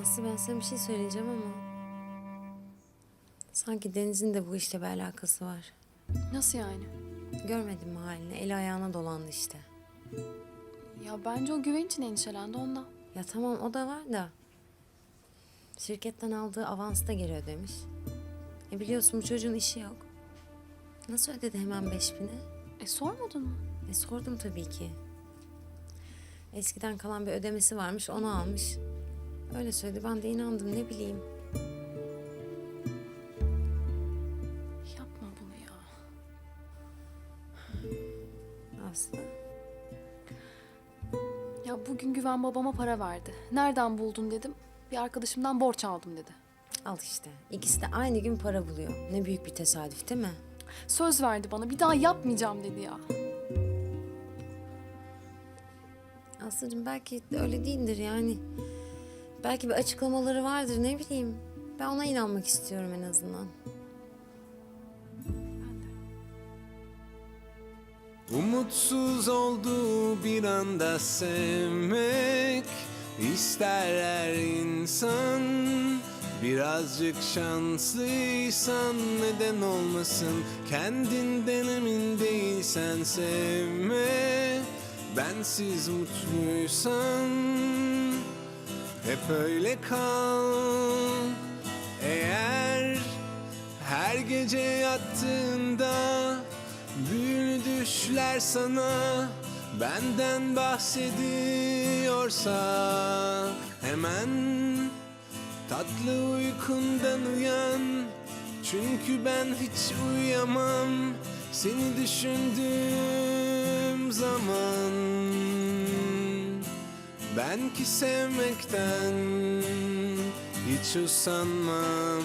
Aslı ben sana bir şey söyleyeceğim ama... Sanki Deniz'in de bu işte bir alakası var. Nasıl yani? Görmedin mi halini? Eli ayağına dolandı işte. Ya bence o güven için endişelendi ondan. Ya tamam o da var da... Şirketten aldığı avansı da geri ödemiş. E biliyorsun bu çocuğun işi yok. Nasıl ödedi hemen beş bini? E sormadın mı? E sordum tabii ki. Eskiden kalan bir ödemesi varmış onu almış. Öyle söyledi ben de inandım ne bileyim. Yapma bunu ya. Aslı. Ya bugün Güven babama para verdi. Nereden buldun dedim. Bir arkadaşımdan borç aldım dedi. Al işte. İkisi de aynı gün para buluyor. Ne büyük bir tesadüf değil mi? Söz verdi bana bir daha yapmayacağım dedi ya. Aslıcığım belki de öyle değildir yani. Belki bir açıklamaları vardır ne bileyim. Ben ona inanmak istiyorum en azından. Umutsuz olduğu bir anda sevmek ister her insan Birazcık şanslıysan neden olmasın Kendinden emin değilsen sevme Bensiz mutluysan hep öyle kal. Eğer her gece yattığında Büyülü düşler sana benden bahsediyorsa Hemen tatlı uykundan uyan. Çünkü ben hiç uyuyamam seni düşündüğüm zaman Ben ki sevmekten hiç usanmam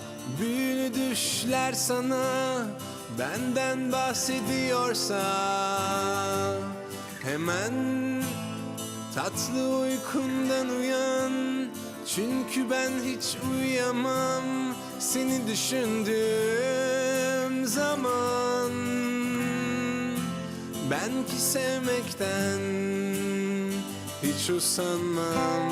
Büyülü düşler sana benden bahsediyorsa Hemen tatlı uykundan uyan. Çünkü ben hiç uyuyamam seni düşündüğüm zaman. Ben ki sevmekten hiç usanmam